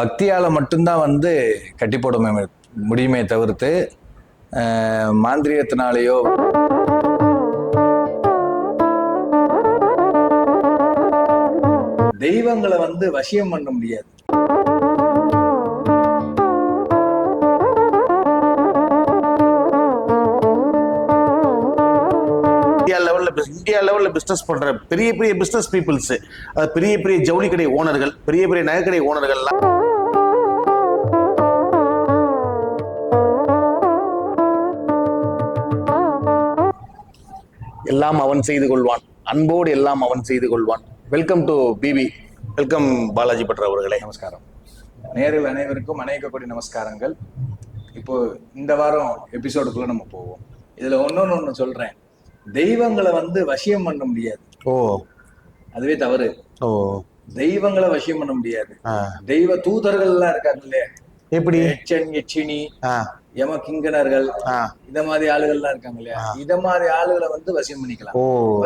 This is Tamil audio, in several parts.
பக்தியால் மட்டும்தான் வந்து கட்டி போட முடியுமே தவிர்த்து மாந்திரியத்தினாலேயோ மாந்திரீகத்தினாலேயோ தெய்வங்களை வந்து வசியம் பண்ண முடியாது. இந்தியா லெவலில் இந்தியா லெவலில் பிஸ்னஸ் பண்ணுற பெரிய பெரிய பிஸ்னஸ் பீப்புள்ஸ் பெரிய பெரிய ஜவுளி கடை ஓனர்கள் பெரிய பெரிய நகைக்கடை ஓனர்கள்லாம் எல்லாம் அவன் செய்து கொள்வான். அன்போடு எல்லாம் அவன் செய்து கொள்வான். Welcome to BB welcome Balaji பட்ர அவர்களே. நமஸ்காரம். நேரில் அனைவருக்கும் அநேக கோடி நமஸ்காரங்கள். இப்போ இந்த வாரம் எபிசோடுக்குள்ள நம்ம போவோம். இதுல ஒன்னொன்னு ஒண்ணு சொல்றேன். தெய்வங்களை வந்து வசியம் பண்ண முடியாது. ஓ. அதுவே தவறு. ஓ. தெய்வங்களை வசியம் பண்ண முடியாது. தெய்வ தூதர்கள் எல்லாம் இருக்காங்க இல்லையா? எப்படி? எச்சன் எச்சினி யம கிங்கனர்கள் ஆ. இந்த மாதிரி ஆளுகள்லாம் இருக்காங்க இல்லையா? இத மாதிரி ஆளுகளை வந்து வசியம் பண்ணிக்கலாம்.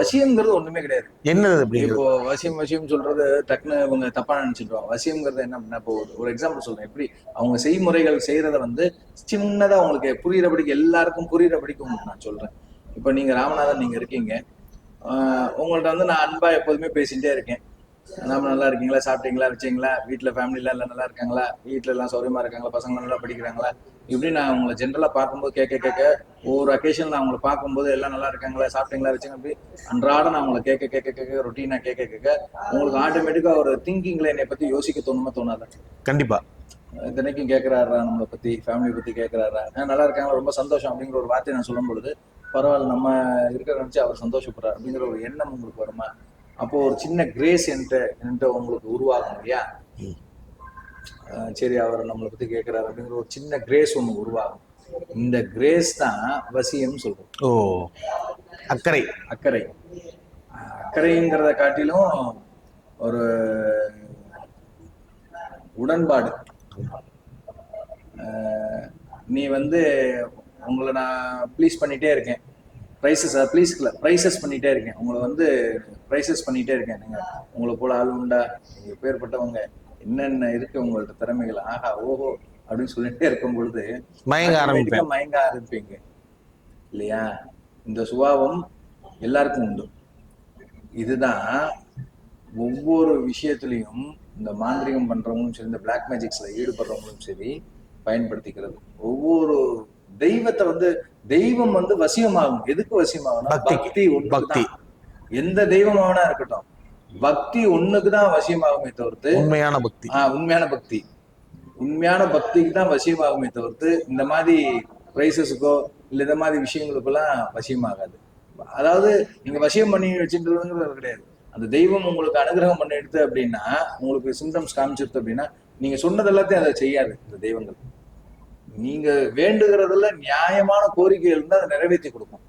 வசியம்ங்கிறது ஒண்ணுமே கிடையாது. என்னது இப்போ வசியம் வசியம் சொல்றது டக்குன்னு இவங்க தப்பா நினைச்சிடுவாங்க வசியம்ங்கிறது என்ன அப்படின்னா இப்போ ஒரு- எக்ஸாம்பிள் சொல்றேன். எப்படி அவங்க செய்முறைகள் செய்யறத வந்து சின்னதா உங்களுக்கு புரியுறபடிக்கு எல்லாருக்கும் புரியுறபடிக்கு உங்களுக்கு நான் சொல்றேன். இப்போ நீங்க ராமநாதன் நீங்க இருக்கீங்க. ஆஹ் உங்கள்ட்ட வந்து நான் அன்பா எப்போதுமே பேசிட்டே இருக்கேன். நாம நல்லா இருக்கீங்களா? சாப்பிட்டீங்களா? வச்சீங்களா? வீட்டுல ஃபேமிலில எல்லாம் நல்லா இருக்காங்களா? வீட்டுல எல்லாம் சௌரியமா இருக்காங்களா? பசங்க நல்லா படிக்கிறாங்களா? இப்படி நான் உங்களை ஜென்ரலா பார்க்கும்போது கேட்க கேட்க ஒவ்வொரு அக்கேஷன் நான் உங்களை பார்க்கும்போது எல்லாம் நல்லா இருக்காங்களா? சாப்பிட்டீங்களா? வச்சுங்க அப்படி அன்றாட நான் உங்களை கேட்க கேட்க கேட்க ரொட்டீனா கேட்க கேட்க உங்களுக்கு ஆட்டோமேட்டிக்கா ஒரு திங்கிங்ல என்னை பத்தி யோசிக்க தோணுமா தோணாதா? கண்டிப்பா. தினைக்கும் கேட்கிறாரா? நம்மளை பத்தி ஃபேமிலி பத்தி கேட்கிறாரா? "ஆ, நல்லா இருக்காங்க ரொம்ப சந்தோஷம் அப்படிங்கிற ஒரு வார்த்தையை நான் சொல்லும் பொழுது பரவாயில்ல நம்ம இருக்கிற நினைச்சு அவர் சந்தோஷப்படுறார் அப்படிங்கிற ஒரு எண்ணம் உங்களுக்கு வருமா? அப்போ ஒரு சின்ன கிரேஸ் என்கிட்ட என்கிட்ட உங்களுக்கு உருவாகும் இல்லையா? சரி அவர் நம்மளை பத்தி கேட்கிறாரு அப்படிங்கிற ஒரு சின்ன கிரேஸ் ஒன்று உருவாகும். இந்த கிரேஸ் தான் வசியம் சொல்றோம். ஓ அக்கறை. அக்கறை. அக்கறைங்கிறத காட்டிலும் ஒரு உடன்பாடு. நீ வந்து உங்களை நான் ப்ளீஸ் பண்ணிட்டே இருக்கேன். ப்ரைஸஸ் ப்ளீஸ்ல ப்ரைஸஸ் பண்ணிட்டே இருக்கேன். உங்களை வந்து ப்ரைஸஸ் பண்ணிட்டே இருக்கேன். நீங்க உங்களை போல ஆள் உண்டா? நீங்க பேர்பட்டவங்க என்னென்ன இருக்கு உங்கள்ட்ட? திறமைகள்? ஆஹா ஓஹோ அப்படின்னு சொல்லிட்டே இருக்கும் பொழுது மயங்க ஆரம்பிப்பேன் automatic ஆ மயங்க ஆரம்பிப்பீங்க. இல்லையா? இந்த சுபாவம் எல்லாருக்கும் உண்டு. இதுதான் ஒவ்வொரு விஷயத்துலையும் இந்த மாந்திரிகம் பண்றவங்களும் சரி இந்த பிளாக் மேஜிக்ஸ்ல ஈடுபடுறவங்களும் சரி பயன்படுத்திக்கிறது. ஒவ்வொரு தெய்வத்தை வந்து தெய்வம் வந்து வசியமாகும். எதுக்கு வசியமாகும்னா பக்திக்கு. பக்தி பக்தி. எந்த தெய்வமாவனா இருக்கட்டும். பக்தி ஒண்ணுக்கு தான் வசியமாகுமே தவிர்த்து உண்மையான பக்தி. ஆஹ் உண்மையான பக்தி. உண்மையான பக்திக்கு தான் வசியமாகுமே தவிர்த்து இந்த மாதிரி பிரைசஸுக்கோ இல்ல இந்த மாதிரி விஷயங்களுக்கெல்லாம் வசியமாகாது. அதாவது நீங்க வசியம் பண்ணி வச்சுன்றதுங்கிறது கிடையாது. அந்த தெய்வம் உங்களுக்கு அனுகிரகம் பண்ணி எடுத்து அப்படின்னா உங்களுக்கு சிம்டம்ஸ் காமிச்சிருது அப்படின்னா நீங்க சொன்னது எல்லாத்தையும் அதை செய்யாது இந்த தெய்வங்கள். நீங்க வேண்டுகிறதுல நியாயமான கோரிக்கைகள் இருந்தால் அதை நிறைவேற்றி கொடுக்கும்.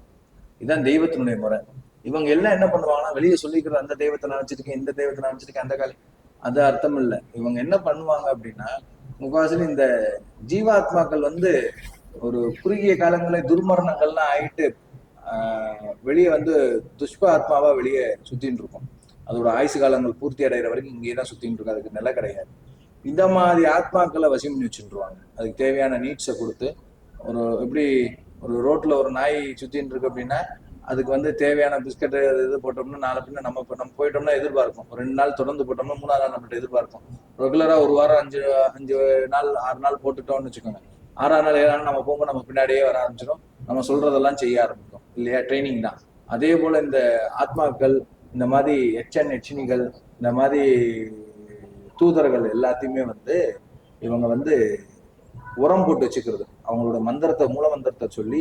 இதுதான் தெய்வத்தினுடைய முறை. இவங்க எல்லாம் என்ன பண்ணுவாங்கன்னா வெளியே சொல்லிக்கிற அந்த தெய்வத்தை நான் வச்சிருக்கேன் இந்த தெய்வத்தை நான் வச்சிருக்கேன் அந்த காலி. அது அர்த்தம் இல்லை. இவங்க என்ன பண்ணுவாங்க அப்படின்னா முக்காவாசி இந்த ஜீவாத்மாக்கள் வந்து ஒரு குறுகிய காலங்களில் துர்மரணங்கள்லாம் ஆயிட்டு ஆஹ், வெளியே வந்து துஷ்ப ஆத்மாவா வெளியே சுத்தின்னு இருக்கும் அதோட ஆயுசு காலங்கள் பூர்த்தி அடைகிற வரைக்கும் இங்கேயே தான் சுத்தின்னு இருக்கும் அதுக்கு நிலை கிடையாது. இந்த மாதிரி ஆத்மாக்களை வசம் பண்ணி வச்சுருவாங்க அதுக்கு தேவையான நீட்ஸை கொடுத்து ஒரு எப்படி ஒரு ரோட்ல ஒரு நாய் சுத்தின்னு இருக்கு அப்படின்னா அதுக்கு வந்து தேவையான பிஸ்கட் அது இது போட்டோம்னா நாலு பின்ன நம்ம இப்போ நம்ம போயிட்டோம்னா எதிர்பார்க்கும் ஒரு ரெண்டு நாள் தொடர்ந்து போட்டோம்னா மூணாவது நாள் நம்மகிட்ட எதிர்பார்க்கும் ரெகுலராக ஒரு வாரம் அஞ்சு அஞ்சு நாள் ஆறு நாள் போட்டுட்டோம்னு வச்சுக்கோங்க. ஆறாம் நாள் ஏழாம் நம்ம போகும்போது நம்ம பின்னாடியே வர ஆரம்பிச்சிடும் நம்ம சொல்றதெல்லாம் செய்ய ஆரம்பிக்கும். இல்லையா? ட்ரைனிங் தான். அதே போல இந்த ஆத்மாக்கள் இந்த மாதிரி எச்சன் எச்சினிகள் இந்த மாதிரி தூதர்கள் எல்லாத்தையுமே வந்து இவங்க வந்து உரம் போட்டு வச்சுக்கிறது. அவங்களோட மந்திரத்தை மூல மந்திரத்தை சொல்லி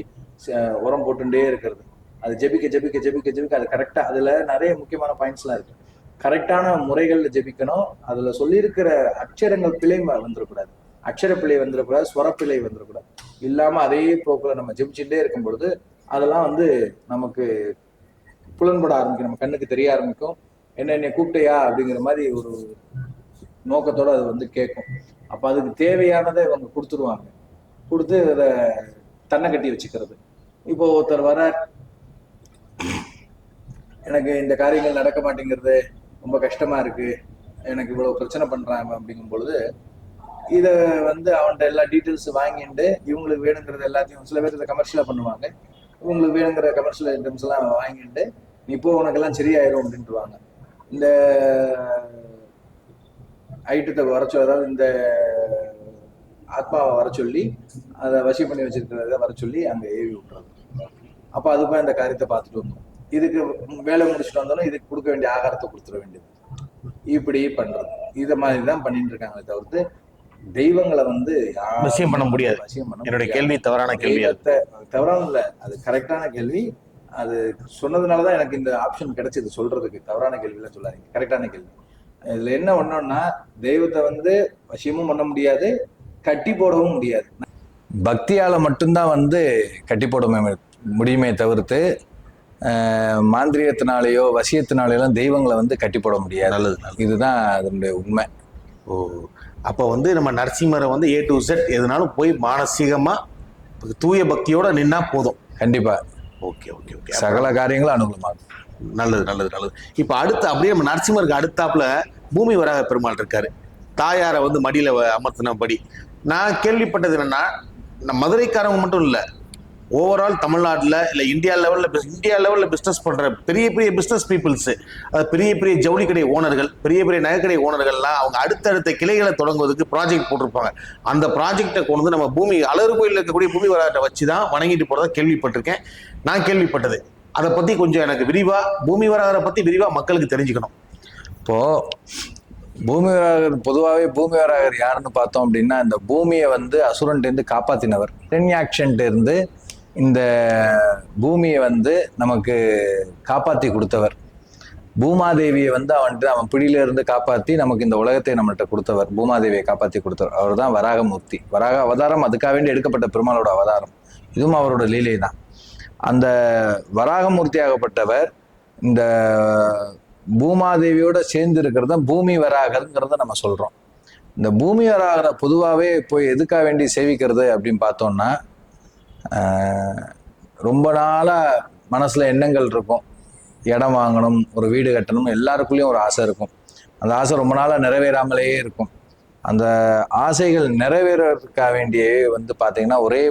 உரம் போட்டுட்டே இருக்கிறது. அது ஜெபிக்க ஜெபிக்க ஜெபிக்க ஜெபிக்க அது கரெக்டாக அதில் நிறைய முக்கியமான பாயிண்ட்ஸ்லாம் இருக்கு. கரெக்டான முறைகளில் ஜெபிக்கணும். அதில் சொல்லியிருக்கிற அக்ஷரங்கள் பிழை வந்துடக்கூடாது அக்ஷர பிழை வந்துடக்கூடாது ஸ்வரப்பிழை வந்துடக்கூடாது இல்லாமல் அதே போக்கில் நம்ம ஜெபிச்சுட்டே இருக்கும் பொழுது அதெல்லாம் வந்து நமக்கு புலன்பட ஆரம்பிக்கும். நம்ம கண்ணுக்கு தெரிய ஆரம்பிக்கும். என்ன என்னை கூப்பிட்டையா? அப்படிங்கிற மாதிரி ஒரு நோக்கத்தோடு அது வந்து கேட்கும் அப்போ அதுக்கு தேவையானதை இவங்க கொடுத்துருவாங்க. கொடுத்து அதை தன்னை கட்டி வச்சுக்கிறது. இப்போ ஒருத்தர் வர எனக்கு இந்த காரியங்கள் நடக்க மாட்டேங்கிறது ரொம்ப கஷ்டமா இருக்கு. எனக்கு இவ்வளவு பிரச்சனை பண்றாங்க அப்படிங்கும் பொழுது இதை வந்து அவன்கிட்ட எல்லா டீட்டெயில்ஸ் வாங்கிட்டு இவங்களுக்கு வேணுங்கிறது எல்லாத்தையும் சில பேர் இதை கமர்ஷியலாக பண்ணுவாங்க. இவங்களுக்கு வேணுங்கிற கமர்ஷியல் ஐட்டம்ஸ் எல்லாம் வாங்கிட்டு இப்போ போ உனக்கெல்லாம் சரியாயிரும் அப்படின்ட்டுருவாங்க இந்த ஐட்டத்தை வர சொல்ல அதாவது இந்த ஆத்மாவை வர சொல்லி அதை வசி பண்ணி வச்சிருக்கிறத வர சொல்லி அங்கே ஏவி விட்டுறது. அப்போ அதுக்கும் இந்த காரியத்தை பார்த்துட்டு வந்தோம். இதுக்கு வேலை முடிச்சுட்டு வந்தோம்னா இதுக்கு கொடுக்க வேண்டிய ஆகாரத்தை கொடுத்துட வேண்டியது. இப்படி பண்றது. இத மாதிரி தான் பண்ணிட்டு இருக்காங்களே தவிர்த்து தெய்வங்களை வந்து வசியம் பண்ண முடியாது. என்னுடைய. கேள்வி தவறான கேள்வி அது. தவறான இல்ல. அது கரெக்டான கேள்வி. அது சொன்னதுனாலதான் எனக்கு இந்த ஆப்ஷன் கிடைச்சது. சொல்றதுக்கு தவறான கேள்விலாம் சொல்லாதீங்க. கரெக்டான கேள்வி. இதுல என்ன ஒண்ணுன்னா தெய்வத்தை வந்து வசியமும் பண்ண முடியாது கட்டி போடவும் முடியாது. பக்தியால மட்டும்தான் வந்து கட்டி போட முடியுமே தவிர்த்து மாந்திரியத்தினாலேயோ வசியத்தினாலேயோ தெய்வங்களை வந்து கட்டி போட முடியாது. நல்லது நல்லது. இதுதான் அதனுடைய உண்மை. ஓ அப்போ வந்து நம்ம நரசிம்மரை வந்து ஏ டு செட் எதுனாலும் போய் மானசீகமா தூய பக்தியோட நின்னா போதும். கண்டிப்பா. Okay okay okay. சகல காரியங்களும் அனுகூலமாகும். நல்லது நல்லது நல்லது. இப்போ அடுத்து அப்படியே நம்ம நரசிம்மருக்கு அடுத்தாப்புல பூமி வராக பெருமாள் இருக்காரு. தாயாரை வந்து மடியில வ- அமர்த்தினபடி. நான் கேள்விப்பட்டது என்னன்னா மதுரைக்காரங்க மட்டும் இல்லை ஓவரால் தமிழ்நாட்டில் இல்லை இந்தியா லெவலில் இந்தியா லெவலில் பிஸ்னஸ் பண்ணுற பெரிய பெரிய பிஸ்னஸ் பீப்புள்ஸு அது பெரிய பெரிய ஜவுளி கடை ஓனர்கள் பெரிய பெரிய நகைக்கடை ஓனர்கள்லாம் அவங்க அடுத்தடுத்த கிளைகளை தொடங்குவதற்கு ப்ராஜெக்ட் போட்டிருப்பாங்க. அந்த ப்ராஜெக்டை கொண்டு வந்து நம்ம பூமி அலறு கோயிலில் இருக்கக்கூடிய பூமி வராட்டை வச்சு தான் வணங்கிட்டு போகிறதா கேள்விப்பட்டிருக்கேன். நான் கேள்விப்பட்டது. அதை பற்றி கொஞ்சம் எனக்கு விரிவாக பூமி வராகரை பற்றி விரிவாக மக்களுக்கு தெரிஞ்சுக்கணும். இப்போ பூமி வராகர் பொதுவாகவே பூமி வராகர் யாருன்னு பார்த்தோம் அப்படின்னா இந்த பூமியை வந்து அசுரன்ட்டேருந்து காப்பாத்தினவர். பெண்யாக்ஷன்ட்டு இருந்து இந்த பூமியை வந்து நமக்கு காப்பாற்றி கொடுத்தவர். பூமாதேவியை வந்து அவன்ட்டு அவன் பிடியிலிருந்து இருந்து நமக்கு இந்த உலகத்தை நம்மள்கிட்ட கொடுத்தவர். பூமாதேவியை காப்பாற்றி கொடுத்தவர். அவர் தான் வராகமூர்த்தி. வராக அவதாரம் அதுக்காக வேண்டி எடுக்கப்பட்ட பெருமாளோட அவதாரம். இதுவும் அவரோட லீலை தான் அந்த வராகமூர்த்தி ஆகப்பட்டவர் இந்த பூமாதேவியோட சேர்ந்து இருக்கிறத பூமி வராகங்கிறத நம்ம சொல்றோம். இந்த பூமி வராகரை பொதுவாகவே போய் எதுக்காக வேண்டி சேவிக்கிறது அப்படின்னு பார்த்தோம்னா ரொம்ப நாளாக மனசில் எண்ணங்கள் இருக்கும். இடம் வாங்கணும் ஒரு வீடு கட்டணும் எல்லாருக்குள்ளேயும் ஒரு ஆசை இருக்கும். அந்த ஆசை ரொம்ப நாளாக நிறைவேறாமலேயே இருக்கும். அந்த ஆசைகள் நிறைவேறதுக்காக வேண்டிய வந்து பார்த்தீங்கன்னா ஒரே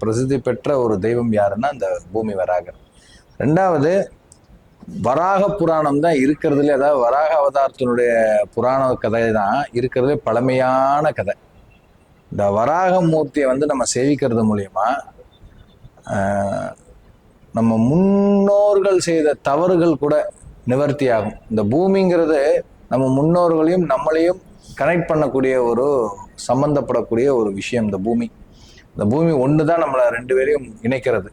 பிரசித்தி பெற்ற ஒரு தெய்வம் யாருன்னா அந்த பூமி வராகர். ரெண்டாவது வராக புராணம் தான் இருக்கிறதுல அதாவது வராக அவதாரத்தினுடைய புராண கதை தான் இருக்கிறதுல பழமையான கதை. இந்த வராக மூர்த்தியை வந்து நம்ம சேவிக்கிறது மூலயமா நம்ம முன்னோர்கள் செய்த தவறுகள் கூட நிவர்த்தி ஆகும் இந்த பூமிங்கிறது நம்ம முன்னோர்களையும் நம்மளையும் கனெக்ட் பண்ணக்கூடிய ஒரு சம்பந்தப்படக்கூடிய ஒரு விஷயம் இந்த பூமி. இந்த பூமி ஒன்று தான் நம்மளை ரெண்டு பேரையும் இணைக்கிறது.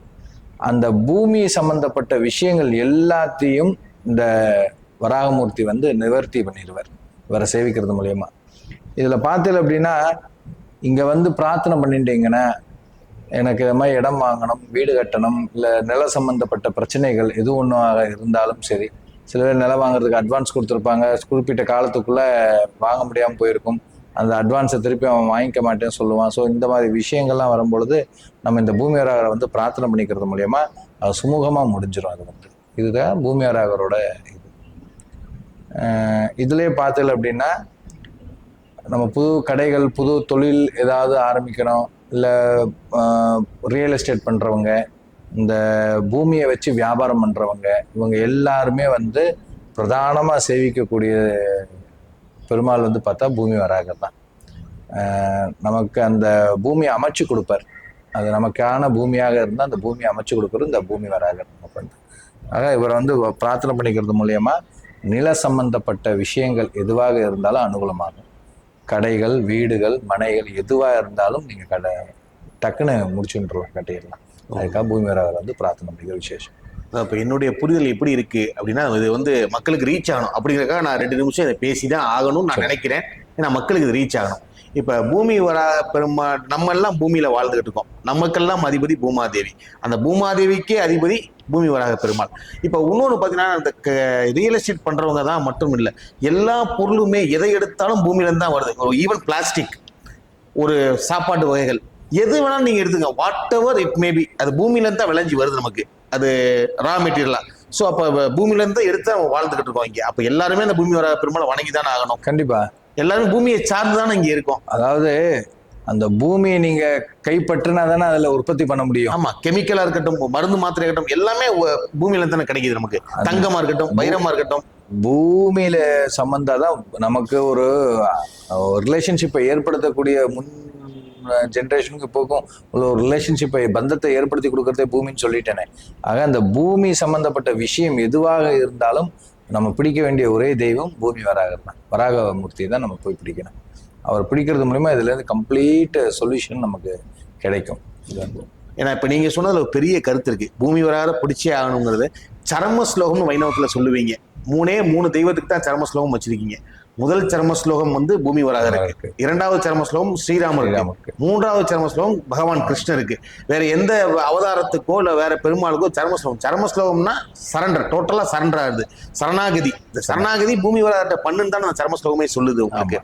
அந்த பூமி சம்பந்தப்பட்ட விஷயங்கள் எல்லாத்தையும் இந்த வராகமூர்த்தி வந்து நிவர்த்தி பண்ணிடுவார். இவரை சேவிக்கிறது மூலயமா. இதில் பார்த்தல அப்படின்னா இங்கே வந்து பிரார்த்தனை பண்ணிட்டீங்கன்னா எனக்கு இது மாதிரி இடம் வாங்கணும் வீடு கட்டணும் இல்லை நில சம்பந்தப்பட்ட பிரச்சனைகள் எது ஒன்றாக இருந்தாலும் சரி சில பேர் நிலம் வாங்குறதுக்கு அட்வான்ஸ் கொடுத்துருப்பாங்க குறிப்பிட்ட காலத்துக்குள்ளே வாங்க முடியாமல் போயிருக்கும். அந்த அட்வான்ஸை திருப்பி அவன் வாங்கிக்க மாட்டேன்னு சொல்லுவான். ஸோ இந்த மாதிரி விஷயங்கள்லாம் வரும்பொழுது நம்ம இந்த பூமியராகரை வந்து பிரார்த்தனை பண்ணிக்கிறது மூலயமா அது சுமூகமாக முடிஞ்சிடும் அது வந்து. இதுதான் பூமியராகரோட இது. இதுலேயே பார்த்தல அப்படின்னா நம்ம புது கடைகள் புது தொழில் ஏதாவது ஆரம்பிக்கணும். இல்லை ரியல் எஸ்டேட் பண்ணுறவங்க இந்த பூமியை வச்சு வியாபாரம் பண்ணுறவங்க இவங்க எல்லாருமே வந்து பிரதானமாக சேவிக்கக்கூடிய பெருமாள் வந்து பார்த்தா பூமி வராகர் தான். நமக்கு அந்த பூமியை அமைச்சு கொடுப்பார். அது நமக்கான பூமியாக இருந்தால் அந்த பூமியை அமைச்சு கொடுக்குறது இந்த பூமி வராகர் அப்படின்னு ஆக இவரை வந்து பிரார்த்தனை பண்ணிக்கிறது மூலயமா நில சம்பந்தப்பட்ட விஷயங்கள் எதுவாக இருந்தாலும் அனுகூலமாகும். கடைகள் வீடுகள் மனைகள் எதுவாக இருந்தாலும் நீங்கள் கடை டக்குன்னு முடிச்சுட்டுலாம் கட்டிடலாம். அதுக்காக பூமி வராகர் வந்து பிரார்த்தனை பண்ணிக்கிற விசேஷம். இப்போ என்னுடைய புரிதல் எப்படி இருக்கு அப்படின்னா இது வந்து மக்களுக்கு ரீச் ஆகணும். அப்படிங்கிறக்காக நான் ரெண்டு நிமிஷம் இதை பேசி தான் ஆகணும்னு நான் நினைக்கிறேன். ஏன்னா மக்களுக்கு இது ரீச் ஆகணும். இப்போ பூமி வரா பெருமா நம்ம எல்லாம் பூமியில வாழ்ந்துகிட்டு இருக்கோம். நமக்கெல்லாம் அதிபதி பூமாதேவி. அந்த பூமாதேவிக்கே அதிபதி பூமி வராக பெருமாள். இப்போ இன்னொன்று பார்த்தீங்கன்னா இந்த ரியல் எஸ்டேட் பண்றவங்க தான் மட்டும் இல்லை எல்லா பொருளுமே எதை எடுத்தாலும் பூமியிலேருந்து தான் வருது ஈவன் பிளாஸ்டிக் ஒரு சாப்பாட்டு வகைகள். எது வேணாலும் நீங்க எடுத்துங்க வாட் எவர் இட் மேபி அது பூமியில இருந்து தான் விளைஞ்சி வருது நமக்கு. அது ரா மெட்டீரியலா ஸோ அப்போ பூமியில இருந்து தான் எடுத்து நம்ம வாழ்ந்துகிட்டு இருக்கோம் இங்க. அப்போ எல்லாருமே அந்த பூமி வர பெருமாளை வணங்கி தானே ஆகணும். கண்டிப்பா. எல்லாருமே பூமியை சார்ந்து தானே இங்க இருக்கோம். அதாவது அந்த பூமியை நீங்க கைப்பற்றினா தானே அதுல உற்பத்தி பண்ண முடியும். ஆமா கெமிக்கலா இருக்கட்டும் மருந்து மாத்திரை இருக்கட்டும் எல்லாமே பூமியில தானே கிடைக்குது நமக்கு. தங்கமா இருக்கட்டும் வைரமா இருக்கட்டும். பூமியில சம்பந்தாதான் நமக்கு ஒரு ரிலேஷன்ஷிப்பை ஏற்படுத்தக்கூடிய முன் ஜென்ரேஷனுக்கு இப்போக்கும் உள்ள ஒரு ரிலேஷன்ஷிப்பை பந்தத்தை ஏற்படுத்தி கொடுக்கறதே பூமின்னு சொல்லிட்டேனே. ஆக அந்த பூமி சம்பந்தப்பட்ட விஷயம் எதுவாக இருந்தாலும் நம்ம பிடிக்க வேண்டிய ஒரே தெய்வம் பூமி வராகர் தான். வராக மூர்த்தி தான் நம்ம போய் பிடிக்கணும். அவர் பிடிக்கிறது மூலிமா இதுலேருந்து கம்ப்ளீட் சொல்யூஷன் நமக்கு கிடைக்கும். இது வந்து. ஏன்னா இப்போ நீங்கள் சொன்னதில் ஒரு பெரிய கருத்து இருக்குது பூமி வராக பிடிச்சே ஆகணுங்கிறது சரம ஸ்லோகம்னு வைணவத்தில் சொல்லுவீங்க. மூணே மூணு தெய்வத்துக்கு தான் சரம ஸ்லோகம் வச்சுருக்கீங்க. முதல் சரம ஸ்லோகம் வந்து பூமி வராக இருக்கு. இரண்டாவது சரம ஸ்லோகம் ஸ்ரீராமர். மூன்றாவது சரம ஸ்லோகம் பகவான் கிருஷ்ணருக்கு வேற எந்த அவதாரத்துக்கோ இல்ல வேற பெருமாளுக்கோ சரம ஸ்லோகம் சரம ஸ்லோகம்னா சரண்டர் டோட்டலா சரண்டர் ஆகுது சரணாகதி. இந்த சரணாகதி பூமி வராத பண்ணுன்னு தான் அந்த சரம ஸ்லோகமே சொல்லுது உங்களுக்கு.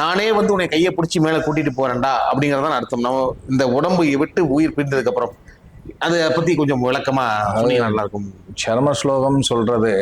நானே வந்து உன்னை கையை பிடிச்சி மேல கூட்டிட்டு போறேன்டா அப்படிங்கறதான் அர்த்தம். நம்ம இந்த உடம்பு விட்டு உயிர் பிரிந்ததுக்கு அப்புறம் அதை பத்தி கொஞ்சம் விளக்கமா நல்லா இருக்கும். சரம ஸ்லோகம் சொல்றது